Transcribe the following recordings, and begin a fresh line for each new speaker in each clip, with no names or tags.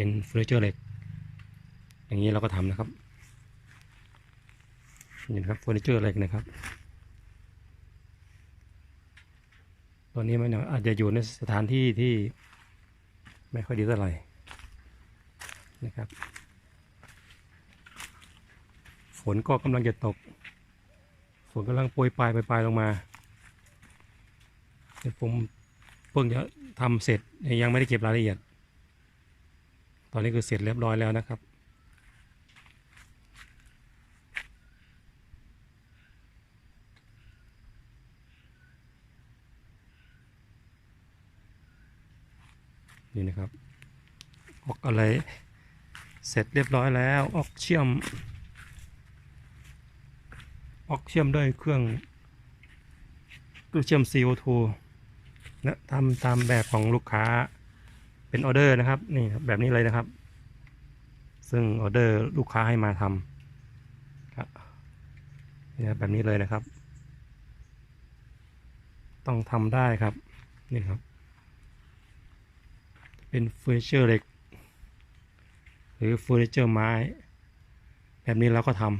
เป็นเฟอร์นิเจอร์เหล็ก อย่างนี้เราก็ทำนะครับนี่นะครับเฟอร์นิเจอร์เหล็กนะครับตอนนี้มันอาจจะอยู่ในสถานที่ที่ไม่ค่อยดีเท่าไหร่นะครับฝนก็กำลังจะตก ฝนกำลังโปรยปลายปลายลงมาเดี๋ยวผมเพิ่งจะทำเสร็จยังไม่ได้เก็บรายละเอียด ตอนนี้คือเสร็จเรียบร้อยแล้วนะครับ นี่นะครับออกอะไร เสร็จเรียบร้อยแล้วออกเชื่อมออกเชื่อมด้วยเครื่องตู้เชื่อม CO2 นะทำตามแบบของลูกค้า เป็นออเดอร์นะครับนี่ครับแบบนี้เลยนะครับ ซึ่งออเดอร์ลูกค้าให้มาทำครับนี่แบบนี้เลยนะครับ ต้องทำได้ครับนี่ครับ เป็นเฟอร์นิเจอร์เหล็ก หรือเฟอร์นิเจอร์ไม้ แบบนี้เราก็ทำ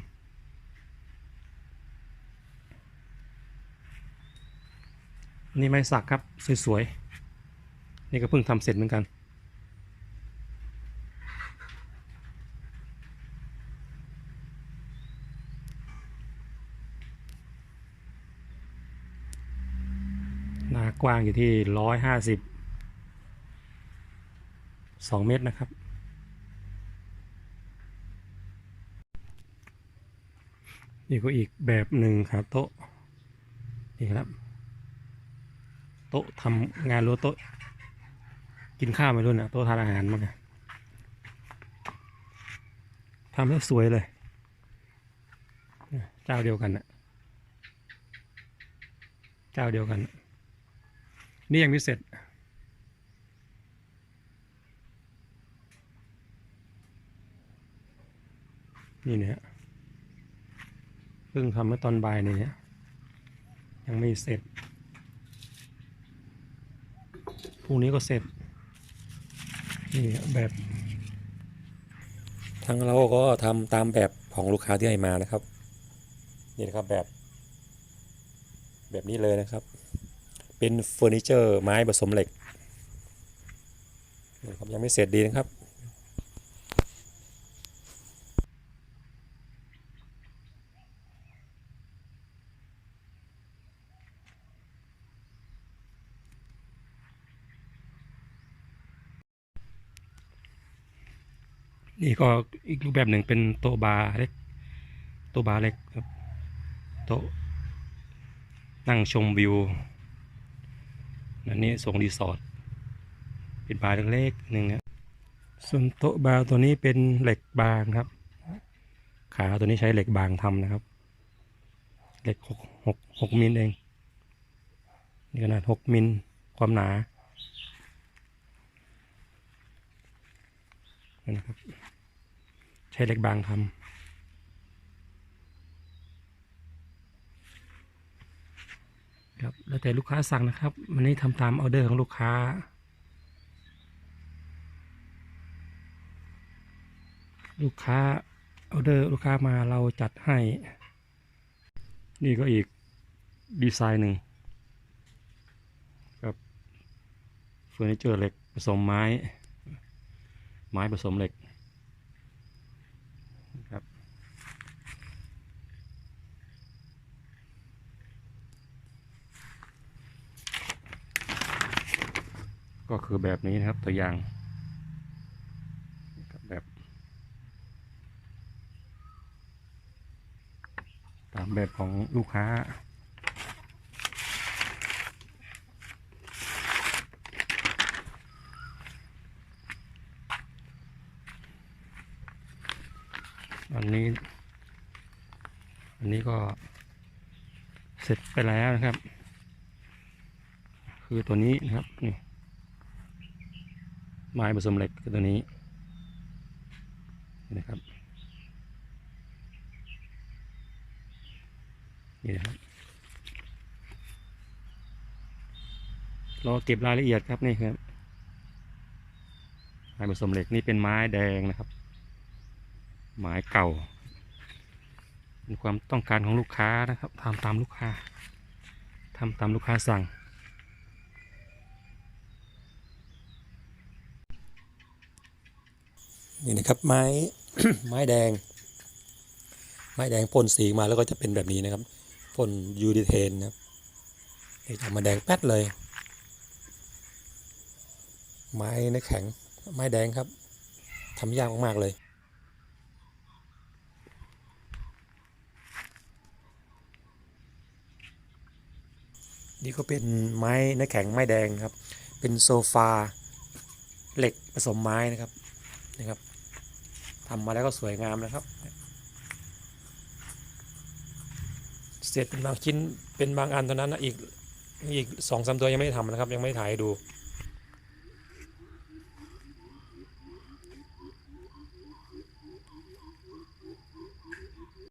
นี่ไม้สักครับ สวย ๆ นี่ก็เพิ่งทำเสร็จเหมือนกัน กว้างอยู่ที่ร้อยห้าสิบสองเมตรนะครับ นี่ก็อีกแบบหนึ่งครับโต๊ะนี่ครับ โต๊ะทำงานรู้โต๊ะ กินข้าวไม่รู้นะโต๊ะทานอาหารมั้งทำให้วสวยเลย เจ้าเดียวกันนะเจ้าเดียวกันน่ะ นี่ยังไม่เสร็จ นี่เนี่ยเพิ่งทำเมื่อตอนบ่ายเนี่ยยังไม่เสร็จพรุ่งนี้ก็เสร็จ นี่แบบทางเราก็ทำตามแบบของลูกค้าที่ให้มานะครับ นี่นะครับแบบ แบบนี้เลยนะครับ เป็นเฟอร์นิเจอร์ไม้ผสมเหล็กนะครับยังไม่เสร็จดีนะครับนี่ก็อีกรูปแบบหนึ่งเป็นโต๊ะบาร์เล็กโต๊ะบาร์เล็กครับโตนั่งชมวิว อันนี้ส่งรีสอร์ทเป็นบาร์เล็กๆหนึ่งครับส่วนโต๊ะบาร์ตัวนี้เป็นเหล็กบางครับ ขาตัวนี้ใช้เหล็กบางทำนะครับ เหล็กหกหกหกมิลเองนี่ขนาดหกมิลความหนานะครับ ใช้เหล็กบางทำ ครับแล้วแต่ลูกค้าสั่งนะครับวันนี้ทำตามออเดอร์ของลูกค้าลูกค้าออเดอร์ลูกค้ามาเราจัดให้ นี่ก็อีกดีไซน์หนึ่งกับเฟอร์นิเจอร์เหล็กผสมไม้ ไม้ผสมเหล็กครับ ก็คือแบบนี้นะครับตัวอย่างแบบตามแบบของลูกค้าอันนี้ อันนี้ก็เสร็จไปแล้วนะครับ คือตัวนี้นะครับนี่ ไม้ผสมเหล็กตัวนี้นี่นะครับนี่นะครับ เรอเก็บรายละเอียดครับนี่ครับไม้ผสมเหล็กนี่เป็นไม้แดงนะครับ ไม้เก่าเป็นความต้องการของลูกค้านะครับทำตามลูกค้าทำตามลูกค้าสั่ง นี่นะครับไม้ไม้แดง ไม้แดงพ่นสีมาแล้วก็จะเป็นแบบนี้นะครับพ่นยูดีเทนนะครับจะอมาแดงแป๊ดเลย ไม้เนื้อแข็งไม้แดงครับทำยากมากๆเลยนี่ก็เป็นไม้เนื้อแข็งไม้แดงครับ เป็นโซฟาเหล็กผสมไม้นะครับนะครับ ทำมาแล้วก็สวยงามนะครับ เสร็จเป็นบางชิ้นเป็นบางอันเท่านั้นนะอีกอีกสองสามตัวยังไม่ได้ทำนะครับ ยังไม่ได้ถ่ายดู